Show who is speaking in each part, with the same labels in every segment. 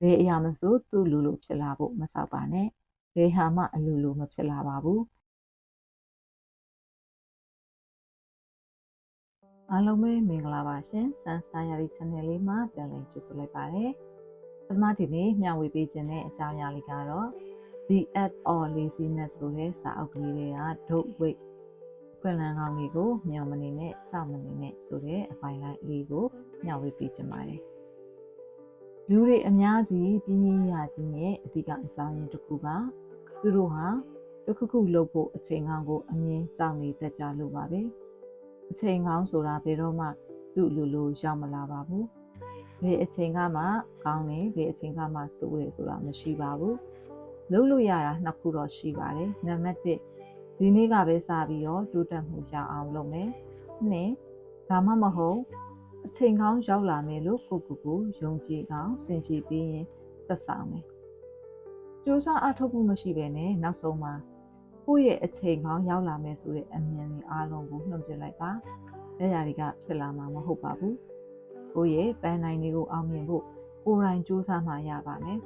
Speaker 1: ဘယ်အရာမဆိုသူ့လူလိုဖြစ်လာဖို့မဆောက်ပါနဲ့ဘယ်ဟာမှအလူလိုမဖြစ်လာပါဘူးအားလုံးပဲမင်္ဂလာပါရှင်ဆန်စတာယာရီ channel လေးမှာပြန်လည်ကြိုဆိုလိုက်ပါတယ်ပထမဒီနေ့မျှဝေပေးခြင်းတဲ့အကြောင်းအရာလေးကတော့ The Act or Laziness ဆိုတဲ့စာအုပ်ကလေးတွေက Don't Wait ခွင့်လန်းကောင်းလေးကိုမျှော်မနေနဲ့စောင့်မနေနဲ့ဆိုတဲ့အပိုင်းလိုက်လေးကိုမျှဝေပေးခြင်းပါတယ် လူတွေအများကြီးပြင်းပြင်းရခြင်းရဲ့အဓိကအကြောင်းရင်းတစ်ခုကသူတို့ဟာတစ်ခုခုလုပ်ဖို့အချိန်ကောင်းကိုအမြင်စောင့်နေတတ်ကြလို့ပါပဲအချိန်ကောင်းဆိုတာဘယ်တော့မှသူ့လူလိုရောက်မလာပါဘူးဘယ်အချိန်ကမှကောင်းတယ်ဘယ်အချိန်ကမှဆိုးတယ်ဆိုတာမရှိပါဘူးလုပ်လို့ရတာနှစ်ခုတော့ရှိပါတယ်နံပါတ်1ဒီနေ့ကပဲစပြီးတော့တိုးတက်မှုရအောင်လုပ်မယ်နှစ်ဒါမှမဟုတ်အ ချိန်ကောင်းရောက်လာမယ်လို့ကိုကိုကိုယုံကြည်အောင်စင်ကြည်ပြီးရင်ဆက်ဆောင်မယ်စူးစမ်းအထောက်မှုမရှိဘဲနဲ့နောက်ဆုံးမှာကိုယ့်ရဲ့အချိန်ကောင်းရောက်လာမယ်ဆိုတဲ့အမြင်တွေအားလုံးကိုနှုတ်ပြလိုက်ပါလက်ရာတွေကဖြစ်လာမှာမဟုတ်ပါဘူးကိုယ့်ရဲ့ပန်းနိုင်တွေကိုအောင်မြင်ဖို့ကိုယ်တိုင်စူးစမ်းမှရပါမယ်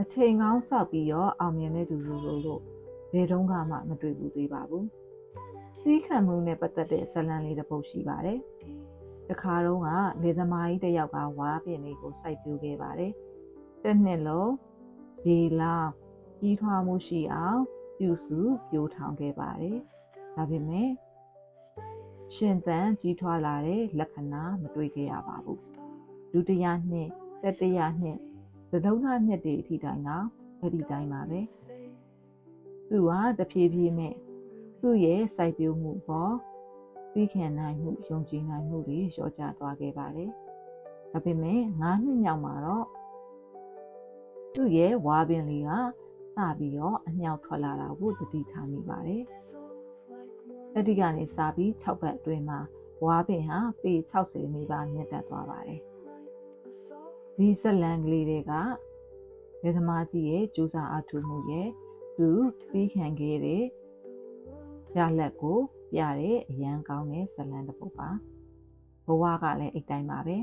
Speaker 1: အချိန်ကောင်းဆောက်ပြီးတော့အောင်မြင်တဲ့သူတို့လို့ဘယ်တော့မှမတွေ့ဘူးသေးပါဘူးစီးခံမှုနဲ့ပတ်သက်တဲ့ဇလံလေးတစ်ပုဒ်ရှိပါတယ် တခါတော့ကလေသမားကြီးတစ်ယောက်ကဝါးပင်လေးကိုစိုက်ပျိုးခဲ့ပါတယ်တစ်နှစ်လုံးရေလောင်းကြီးထွားမှုရှိအောင်ပြုစုပြိုးထောင်ခဲ့ပါတယ်ဒါပေမဲ့ရှင်သန်ကြီးထွားလာတဲ့လက္ခဏာမတွေ့ခဲ့ရပါဘူးဒုတိယနှစ်တတိယနှစ်သဒုံးနှစ်တွေအထိတိုင်ကအဲ့ဒီတိုင်းပါပဲသူကတဖြည်းဖြည်းနဲ့သူ့ရဲ့စိုက်ပျိုးမှုပေါ် သိခံနိုင်မှုယုံကြည်နိုင်မှုတွေလျော့ကျသွားခဲ့ပါတယ်။ဒါပေမဲ့9နှစ်မြောက်မှာတော့သူ့ရဲ့ဝါပင်လေးကစပြီးတော့အမြောက်ထွက်လာတာကိုသတိထားမိပါတယ်။အဲ့ဒီကနေစပြီး6ဘက်အတွင်းမှာဝါပင်ဟာပေ60နီးပါးမြင့်တက်သွားပါတယ်။ဒီဇလန်ကလေးတွေကလက်သမားကြီးရဲ့ကြိုးစားအထူးမှုရဲ့သူပြီးခံခဲ့တဲ့ရလက်ကို ပြတဲ့အရန်ကောင်းတဲ့ဇလန်တစ်ပုဒ်ပါဘဝကလည်းအိတ်တိုင်းပါပဲ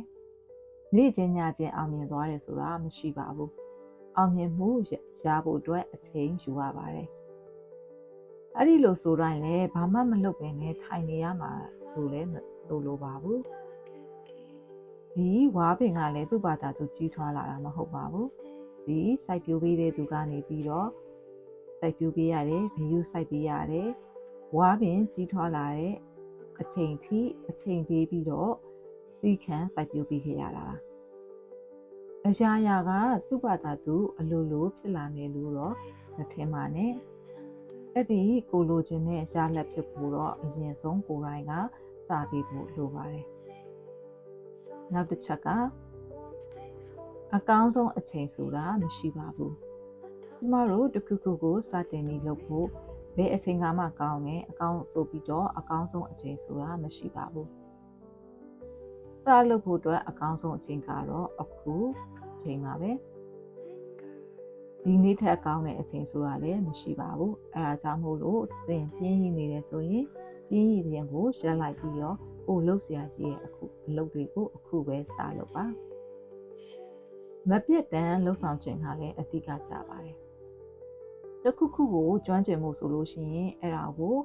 Speaker 1: နေ့ချင်းညချင်းအောင်မြင်သွားတယ်ဆိုတာမရှိပါဘူးအောင်မြင်မှုရဖို့အတွက်အချိန်ယူရပါတယ်အဲ့ဒီလိုဆိုတိုင်းလည်းဘာမှမလုပ်ဘဲနဲ့ထိုင်နေရမှာဆိုလဲဆိုလိုပါဘူးဒီဝါပင်ကလည်းသူ့ဘာသာသူကြီးထွားလာတာမဟုတ်ပါဘူးဒီစိုက်ပျိုးပေးတဲ့သူကနေပြီးတော့စိုက်ပျိုးပေးရတယ်ဘီယူစိုက်ပေးရတယ် ဝါပင်ကြီးထွားလာတဲ့အချိန်ထိအချိန်ပေးပြီးတော့သိခံစိုက်ပျိုးပေးခဲ့ရတာပါအရာရာကသူ့ဘာသာသူအလိုလိုဖြစ်လာမယ်လို့တော့မထင်ပါနဲ့အဲ့ဒီကိုလိုချင်တဲ့ရှားလက်ဖြစ်ဖို့တော့အရင်ဆုံးကိုယ်တိုင်ကစာပေးဖို့လိုပါတယ်နောက်တစ်ချက်ကအကောင်းဆုံးအချိန်ဆိုတာမရှိပါဘူးကျမတို့တခုခုကိုစတင်ပြီးလုပ်ဖို့ ဘယ်အချိန်ကမှကောင်းတယ်အကောင်းဆိုပြီးတော့အကောင်းဆုံးအချိန်ဆိုတာမရှိပါဘူးစလုပ်ဖို့အတွက်အကောင်းဆုံးအချိန်ကတော့အခုအချိန်ပါပဲဒီနေ့ထက်ကောင်းတဲ့အချိန်ဆိုတာလည်းမရှိပါဘူးအဲဒါကြောင့်မို့လို့သင်ပြင်းရည်နေတယ်ဆိုရင်ပြင်းရည်ရင်ကိုရှင်းလိုက်ပြီးတော့ကိုလှုပ်ရှားရှိရဲ့အခုအလုပ်တွေကိုအခုပဲစလုပ်ပါမပြတ်တမ်းလှုပ်ဆောင်ခြင်းကလည်းအဓိကကြပါတယ် တစ်ခုခုကိုကျွမ်းကျင်မှုဆိုလို့ရှိရင်အဲ့ဒါကို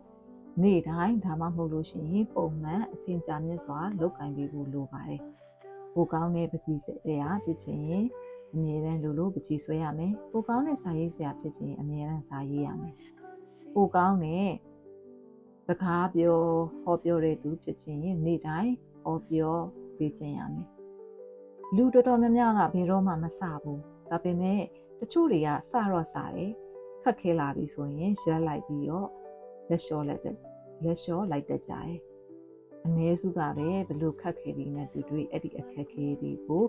Speaker 1: နေ့တိုင်းဒါမှမဟုတ်လို့ရှိရင်ပုံမှန်အစဉ်ကြာမြင့်စွာလုပ်ကိုင်ပေးဖို့လိုပါတယ်။ကိုကောင်းတဲ့ပကြီးစရာဖြစ်ချင်ရင်အမြဲတမ်းလိုလိုပကြီးဆွဲရမယ်။ကိုကောင်းတဲ့စာရေးစရာဖြစ်ချင်အမြဲတမ်းစာရေးရမယ်။ကိုကောင်းတဲ့စကားပြောဟောပြောတဲ့သူဖြစ်ချင်ရင်နေ့တိုင်းဟောပြောပေးခြင်းရမယ်။လူတော်တော်များများကဘယ်တော့မှမစဘူး။ဒါပေမဲ့တချို့တွေကစတော့စတယ်။ ခက်ခဲလာပြီဆိုရင်ရက်လိုက်ပြီးတော့လက်လျှော့လိုက်တဲ့လက်လျှော့လိုက်တတ်ကြတယ်အနည်းစုကပဲဘလို့ခက်ခဲပြီးနဲ့တူတွေ့အဲ့ဒီအခက်ခဲတွေကို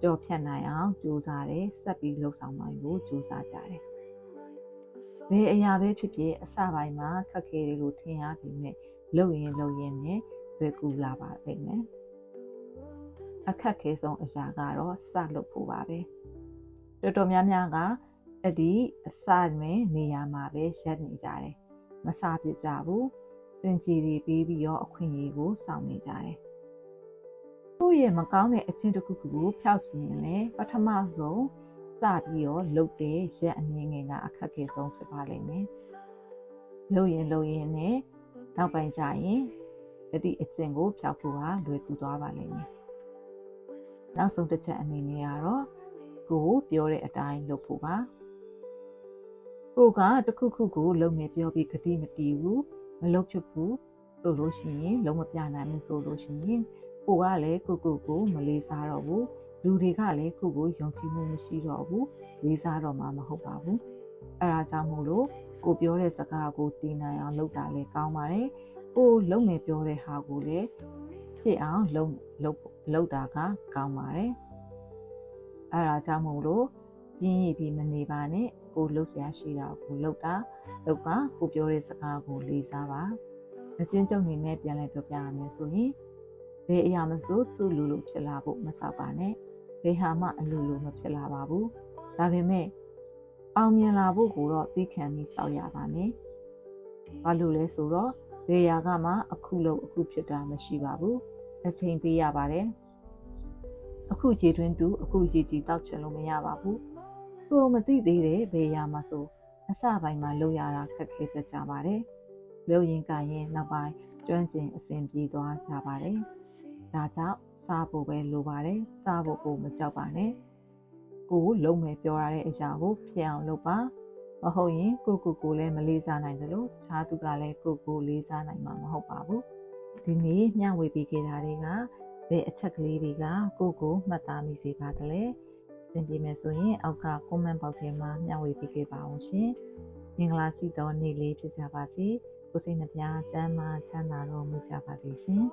Speaker 1: ကြော်ဖြတ်နိုင်အောင်ကြိုးစားတယ်ဆက်ပြီးလှုပ်ဆောင်နိုင်ဖို့ကြိုးစားကြတယ်ဘယ်အရာပဲဖြစ်ဖြစ်အစပိုင်းမှာခက်ခဲတယ်လို့ထင်ရပြီမဲ့လုပ်ရင်လုပ်ရင်နဲ့လွယ်ကူလာပါလိမ့်မယ်အခက်ခဲဆုံးအရာကတော့စလုပ်ဖို့ပါပဲတော်တော်များများက အဲ့ဒီအစတွင်နေရာမှာပဲရက်နေကြတယ်မစားပြကြဘူးစင်ကြီးတွေပြီးပြီးတော့အခွင့်အရေးကိုစောင့်နေကြတယ်ကိုယ့်ရဲ့မကောင်းတဲ့အချင်းတစ်ခုခုကိုဖျောက်ချင်ရင်လည်းပထမဆုံးစပြီးတော့လုပ်တဲ့ရက်အနည်းငယ်ကအခက်အခဲဆုံးဖြစ်ပါလိမ့်မယ်။လုပ်ရင်လုပ်ရင်နဲ့နောက်ပိုင်းကျရင်တတိအကျင့်ကိုဖျောက်ဖို့ဟာလွယ်ကူသွားပါလိမ့်မယ်။နောက်ဆုံးတစ်ချက်အနေနဲ့ကတော့ကိုပြောတဲ့အတိုင်းလုပ်ဖို့ပါ။ ကိုကတခုခုကိုလုပ်မယ်ပြောပြီးဂတိမတီးဘူးမလုပ်ဖြစ်ဘူးဆိုလို့ရှိရင်လုံးမပြနိုင်ဘူးဆိုလို့ရှိရင်ကိုကလည်းကိုကိုကိုမလေးစားတော့ဘူးလူတွေကလည်းကိုကိုယုံကြည်မှုမရှိတော့ဘူးလေးစားတော့မှမဟုတ်ပါဘူးအဲဒါကြောင့်မို့လို့ကိုပြောတဲ့စကားကိုတည်နိုင်အောင်လုပ်တာလည်းကောင်းပါတယ်ကိုလုံးမယ်ပြောတဲ့ဟာကိုလည်းဖြစ်အောင်လုပ်လုပ်လုပ်တာကကောင်းပါတယ်အဲဒါကြောင့်မို့လို့ ပြင်းရည်ပြီးမနေပါနဲ့ကိုလှုပ်ရှားရှိတာကိုလှုပ်တာလှုပ်ပါကိုပြောတဲ့စကားကိုလေးစားပါအချင်းချုပ်နေနဲ့ပြန်လဲပြောပြရမယ်ဆိုရင်ဘယ်အရာမဆိုသူ့လူလူဖြစ်လာဖို့မဆောက်ပါနဲ့ဘယ်ဟာမှအလူလူမဖြစ်လာပါဘူးဒါပေမဲ့အောင်မြင်လာဖို့ကိုတော့သိခံပြီးစောက်ရပါမယ်ဘာလို့လဲဆိုတော့ဘယ်ရာကမှအခုလို့အခုဖြစ်တာမရှိပါဘူးအချိန်ပေးရပါတယ်အခုခြေတွင်းတူအခုခြေတီတောက်ချင်လို့မရပါဘူး ကိုမသိသေးတဲ့ဘယ်ရာမှာဆိုအစပိုင်းမှာလုပ်ရတာခက်ခဲတတ်ကြပါတယ်လုပ်ရင်ကရင်နောက်ပိုင်းကျွမ်းကျင်အဆင်ပြေသွားကြပါတယ်ဒါကြောင့်စားဖို့ပဲလိုပါတယ်စားဖို့ကိုမကြောက်ပါနဲ့ကိုလုံးမယ်ပြောရတဲ့အရာကိုဖြစ်အောင်လုပ်ပါမဟုတ်ရင်ကိုကိုကိုလည်းမလေးစားနိုင်တယ်လို့ခြားသူကလည်းကိုကိုလေးစားနိုင်မှာမဟုတ်ပါဘူးဒီနေ့မျှဝေပေးခဲ့တာတွေကဘယ်အချက်ကလေးတွေကကိုကိုမှတ်သားမိစေပါသလဲ သင်ပြမယ်ဆိုရင်အောက်က comment box ထဲမှာမျှဝေပေးခဲ့ပါအောင်ရှင်မင်္ဂလာရှိသောနေ့လေးဖြစ်ကြပါစေကိုစိတ်နှပြချမ်းသာချမ်းသာတော်မူကြပါစေရှင်